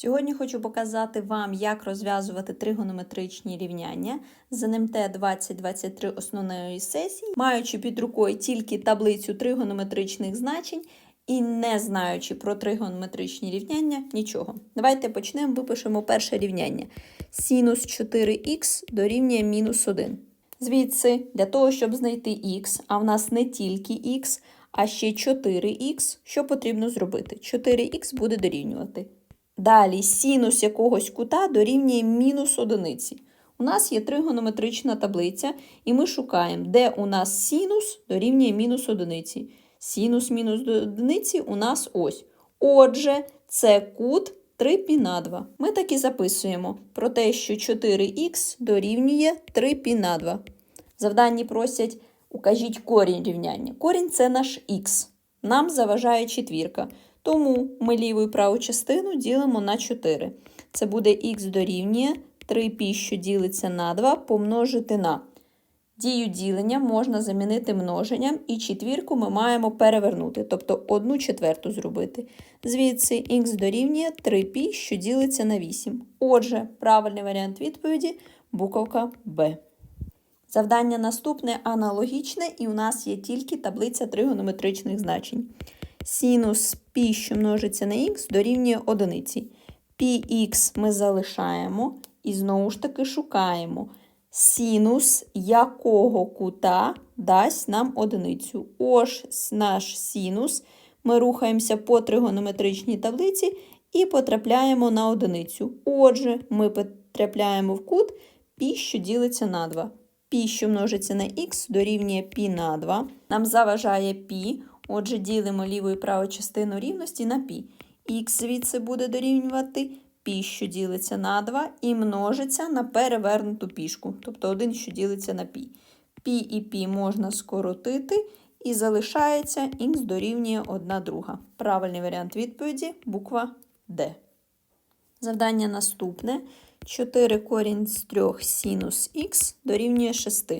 Сьогодні хочу показати вам, як розв'язувати тригонометричні рівняння з НМТ 2023 основної сесії, маючи під рукою тільки таблицю тригонометричних значень і не знаючи про тригонометричні рівняння нічого. Давайте почнемо, випишемо перше рівняння. Синус 4х дорівнює мінус 1. Звідси, для того, щоб знайти х, а в нас не тільки х, а ще 4х, що потрібно зробити? 4х буде дорівнювати. Далі синус якогось кута дорівнює мінус одиниці. У нас є тригонометрична таблиця, і ми шукаємо, де у нас синус дорівнює мінус одиниці. Синус мінус одиниці у нас ось. Отже, це кут 3 пі на 2. Ми так і записуємо про те, що 4х дорівнює 3 пі на 2. Завданні просять, укажіть корінь рівняння. Корінь це наш х. Нам заважає четвірка. Тому ми ліву і праву частину ділимо на 4. Це буде х дорівнює 3 пі, що ділиться на 2, помножити на. Дію ділення можна замінити множенням, і четвірку ми маємо перевернути, тобто 1 четверту зробити. Звідси х дорівнює 3 пі, що ділиться на 8. Отже, правильний варіант відповіді буковка Б. Завдання наступне аналогічне, і у нас є тільки таблиця тригонометричних значень. Синус пі, що множиться на х, дорівнює одиниці. Пі-х ми залишаємо і знову ж таки шукаємо. Синус якого кута дасть нам одиницю. Ось наш синус. Ми рухаємося по тригонометричній таблиці і потрапляємо на одиницю. Отже, ми потрапляємо в кут пі, що ділиться на 2. Пі, що множиться на х, дорівнює пі на 2. Нам заважає пі. Отже, ділимо ліву і праву частину рівності на пі. Х звідси буде дорівнювати пі, що ділиться на 2, і множиться на перевернуту пішку, тобто 1, що ділиться на пі. Пі і пі можна скоротити, і залишається х дорівнює 1 друга. Правильний варіант відповіді буква Д. Завдання наступне. 4 корінь з 3 синус х дорівнює 6.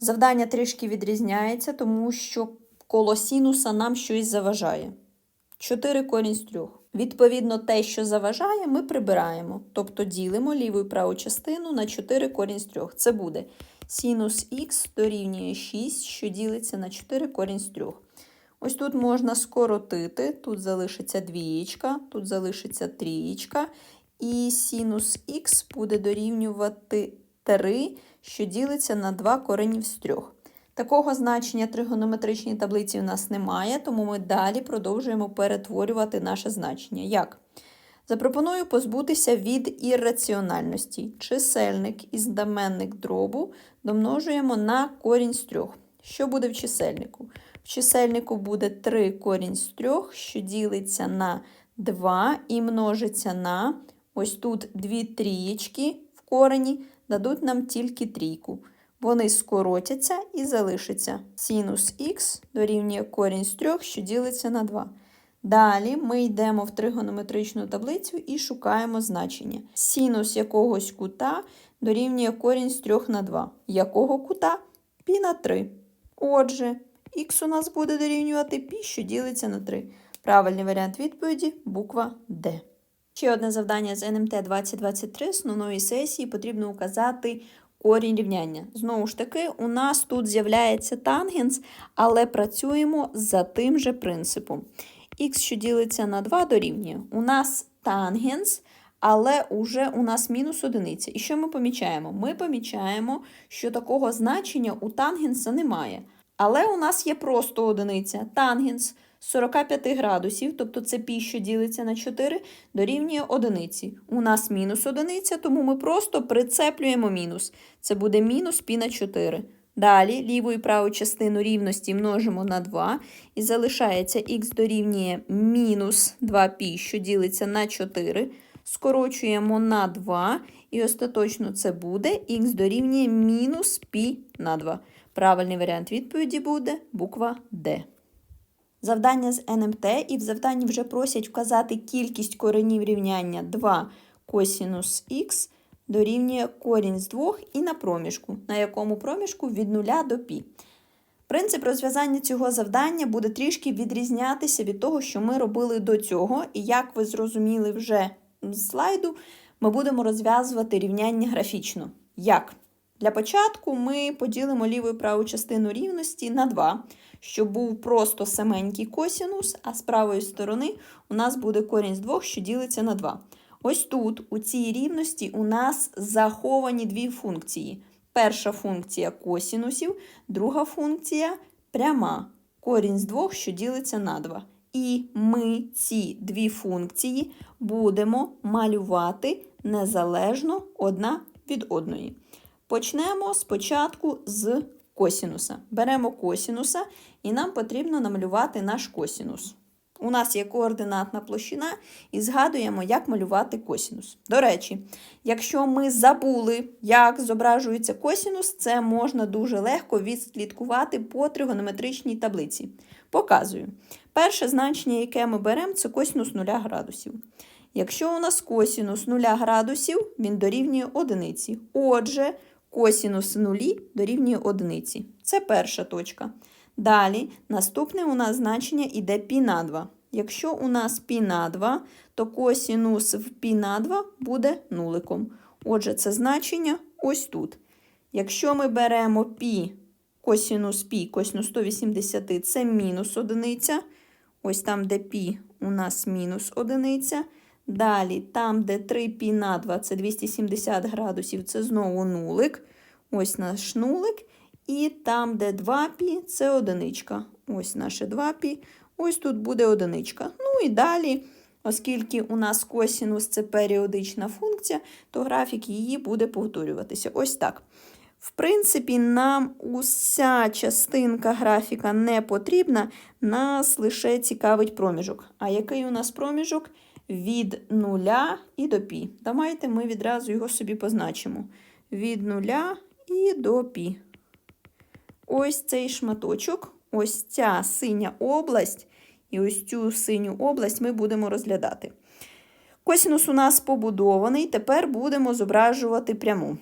Завдання трішки відрізняється, тому що коло синуса нам щось заважає. 4 корінь з 3. Відповідно, те, що заважає, ми прибираємо. Тобто ділимо ліву і праву частину на 4 корінь з 3. Це буде синус х дорівнює 6, що ділиться на 4 корінь з 3. Ось тут можна скоротити, тут залишиться двієчка, тут залишиться трієчка. І синус х буде дорівнювати 3, що ділиться на 2 коренів з 3. Такого значення тригонометричній таблиці у нас немає, тому ми далі продовжуємо перетворювати наше значення. Як? Запропоную позбутися від ірраціональності. Чисельник і знаменник дробу домножуємо на корінь з 3. Що буде в чисельнику? В чисельнику буде 3 корінь з 3, що ділиться на 2 і множиться на ось тут дві трієчки в корені, дадуть нам тільки трійку. Вони скоротяться і залишаться. Синус х дорівнює корінь з 3, що ділиться на 2. Далі ми йдемо в тригонометричну таблицю і шукаємо значення. Синус якогось кута дорівнює корінь з 3 на 2. Якого кута? Пі на 3. Отже, х у нас буде дорівнювати пі, що ділиться на 3. Правильний варіант відповіді буква Д. Ще одне завдання з НМТ 2023 основної сесії потрібно указати корінь рівняння. Знову ж таки, у нас тут з'являється тангенс, але працюємо за тим же принципом. Х, що ділиться на 2, дорівнює. У нас тангенс, але уже у нас мінус одиниця. І що ми помічаємо? Ми помічаємо, що такого значення у тангенса немає. Але у нас є просто одиниця. Тангенс 45 градусів, тобто це пі, що ділиться на 4, дорівнює одиниці. У нас мінус одиниця, тому ми просто прицеплюємо мінус. Це буде мінус пі на 4. Далі ліву і праву частину рівності множимо на 2, і залишається х дорівнює мінус 2π, що ділиться на 4. Скорочуємо на 2, і остаточно це буде х дорівнює мінус π на 2. Правильний варіант відповіді буде буква Д. Завдання з НМТ, і в завданні вже просять вказати кількість коренів рівняння 2 косінус х дорівнює корінь з 2 і на проміжку, на якому проміжку від 0 до π. Принцип розв'язання цього завдання буде трішки відрізнятися від того, що ми робили до цього, і як ви зрозуміли вже з слайду ми будемо розв'язувати рівняння графічно. Як? Для початку ми поділимо ліву і праву частину рівності на 2, щоб був просто саменький косінус, а з правої сторони у нас буде корінь з 2, що ділиться на 2. Ось тут, у цій рівності, у нас заховані дві функції. Перша функція косінусів, друга функція пряма. Корінь з 2, що ділиться на 2. І ми ці дві функції будемо малювати незалежно одна від одної. Почнемо спочатку з косінуса. Беремо косінуса, і нам потрібно намалювати наш косінус. У нас є координатна площина, і згадуємо, як малювати косінус. До речі, якщо ми забули, як зображується косінус, це можна дуже легко відслідкувати по тригонометричній таблиці. Показую. Перше значення, яке ми беремо, це косінус 0 градусів. Якщо у нас косінус 0 градусів, він дорівнює одиниці. Отже, косінус нулі дорівнює одиниці. Це перша точка. Далі, наступне у нас значення йде пі на 2. Якщо у нас пі на 2, то косінус в пі на 2 буде нуликом. Отже, це значення ось тут. Якщо ми беремо пі, косінус пі, косінус 180, це мінус одиниця. Ось там, де пі, у нас мінус одиниця. Далі, там, де 3 π на 2, це 270 градусів, це знову нулик. Ось наш нулик. І там, де 2 пі, це одиничка. Ось наше 2 пі. Ось тут буде одиничка. Ну і далі, оскільки у нас косінус це періодична функція, то графік її буде повторюватися. Ось так. В принципі, нам уся частинка графіка не потрібна, нас лише цікавить проміжок. А який у нас проміжок? Від 0 і до пі. Давайте ми відразу його собі позначимо. Від 0 і до пі. Ось цей шматочок, ось ця синя область, і ось цю синю область ми будемо розглядати. Косінус у нас побудований, тепер будемо зображувати пряму.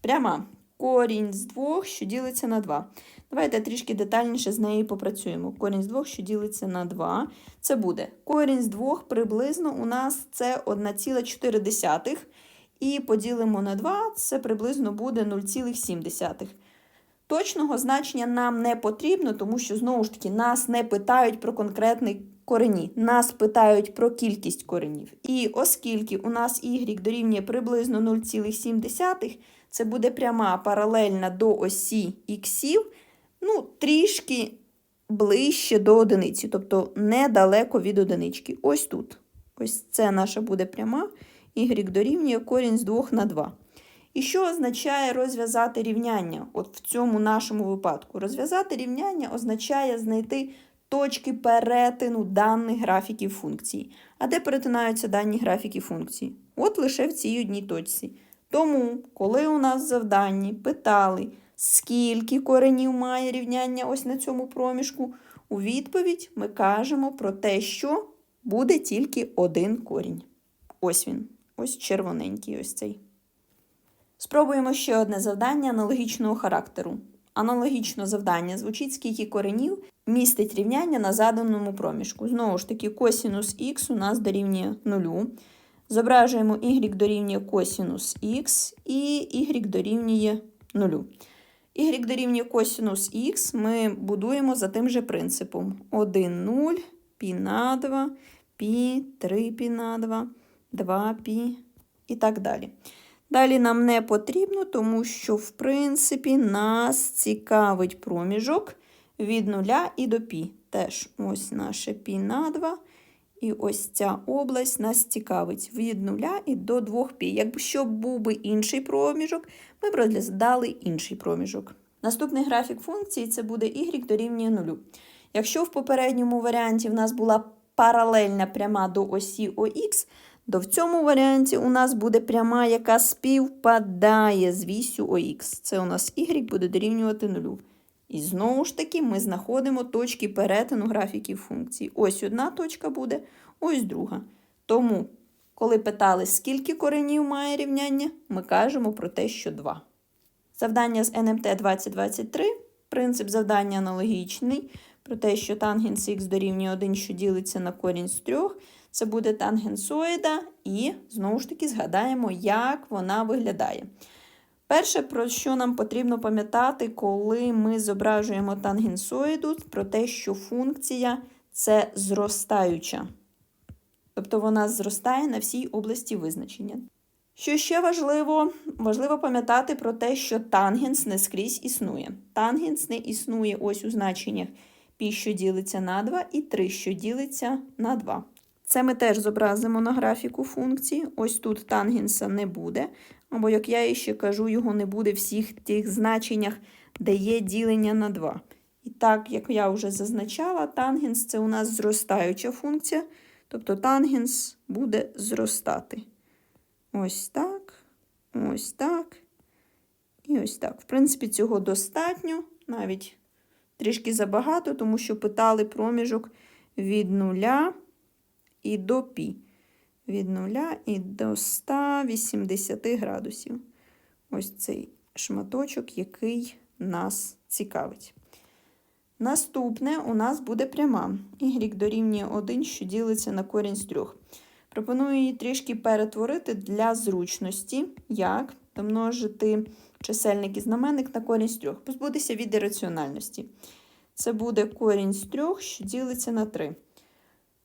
Пряма. Корінь з 2, що ділиться на 2. Давайте трішки детальніше з нею попрацюємо. Корінь з 2, що ділиться на 2. Це буде корінь з 2 приблизно у нас це 1,4. І поділимо на 2, це приблизно буде 0,7. Точного значення нам не потрібно, тому що, знову ж таки, нас не питають про конкретний корені, нас питають про кількість коренів. І оскільки у нас y дорівнює приблизно 0,7, це буде пряма паралельна до осі іксів, ну, трішки ближче до одиниці, тобто недалеко від одинички. Ось тут. Ось це наша буде пряма, y дорівнює корінь з 2 на 2. І що означає розв'язати рівняння? От в цьому нашому випадку. Розв'язати рівняння означає знайти точки перетину даних графіків функцій. А де перетинаються дані графіки функцій? От лише в цій одній точці. Тому, коли у нас в завданні питали, скільки коренів має рівняння ось на цьому проміжку, у відповідь ми кажемо про те, що буде тільки один корінь. Ось він, ось червоненький ось цей. Спробуємо ще одне завдання аналогічного характеру. Аналогічно завдання звучить, скільки коренів містить рівняння на заданому проміжку. Знову ж таки, косінус х у нас дорівнює 0. Зображуємо y дорівнює косінус х і y дорівнює 0. y дорівнює косінус х ми будуємо за тим же принципом. 1, 0, пі на 2, пі, 3 пі на 2, 2 пі і так далі. Далі нам не потрібно, тому що, в принципі, нас цікавить проміжок від 0 і до пі. Теж ось наше пі на 2. І ось ця область нас цікавить від 0 і до 2 пі. Якщо був би інший проміжок, ми б розглядали інший проміжок. Наступний графік функції це буде y дорівнює 0. Якщо в попередньому варіанті в нас була паралельна пряма до осі ОХ, то в цьому варіанті у нас буде пряма, яка співпадає з вісю ОХ. Це у нас y буде дорівнювати 0. І знову ж таки ми знаходимо точки перетину графіків функцій. Ось одна точка буде, ось друга. Тому, коли питали, скільки коренів має рівняння, ми кажемо про те, що 2. Завдання з НМТ 2023. Принцип завдання аналогічний. Про те, що тангенс х дорівнює 1, що ділиться на корінь з 3. Це буде тангенсоїда, і знову ж таки згадаємо, як вона виглядає. Перше, про що нам потрібно пам'ятати, коли ми зображуємо тангенсоїду, про те, що функція це зростаюча. Тобто вона зростає на всій області визначення. Що ще важливо, важливо пам'ятати про те, що тангенс не скрізь існує. Тангенс не існує ось у значеннях π, що ділиться на 2, і 3, що ділиться на 2. Це ми теж зобразимо на графіку функції. Ось тут тангенса не буде. Або, як я ще кажу, його не буде в всіх тих значеннях, де є ділення на 2. І так, як я вже зазначала, тангенс це у нас зростаюча функція. Тобто тангенс буде зростати. Ось так, ось так і ось так. В принципі, цього достатньо, навіть трішки забагато, тому що питали проміжок від 0 і до пі. Від 0 і до 180 градусів. Ось цей шматочок, який нас цікавить. Наступне у нас буде пряма. Y дорівнює 1, що ділиться на корінь з 3. Пропоную її трішки перетворити для зручності, як домножити чисельник і знаменник на корінь з 3. Позбутися від ірраціональності. Це буде корінь з 3, що ділиться на 3.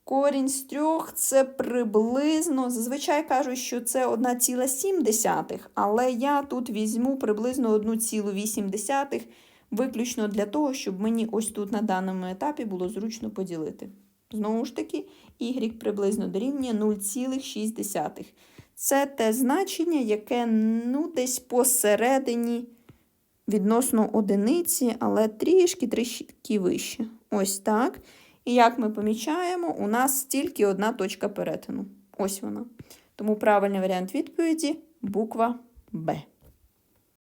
Корінь з 3 це приблизно, зазвичай кажуть, що це 1,7, але я тут візьму приблизно 1,8, виключно для того, щоб мені ось тут на даному етапі було зручно поділити. Знову ж таки, y приблизно дорівнює 0,6. Це те значення, яке ну, десь посередині відносно одиниці, але трішки трішки вище. Ось так. І як ми помічаємо, у нас тільки одна точка перетину. Ось вона. Тому правильний варіант відповіді буква Б.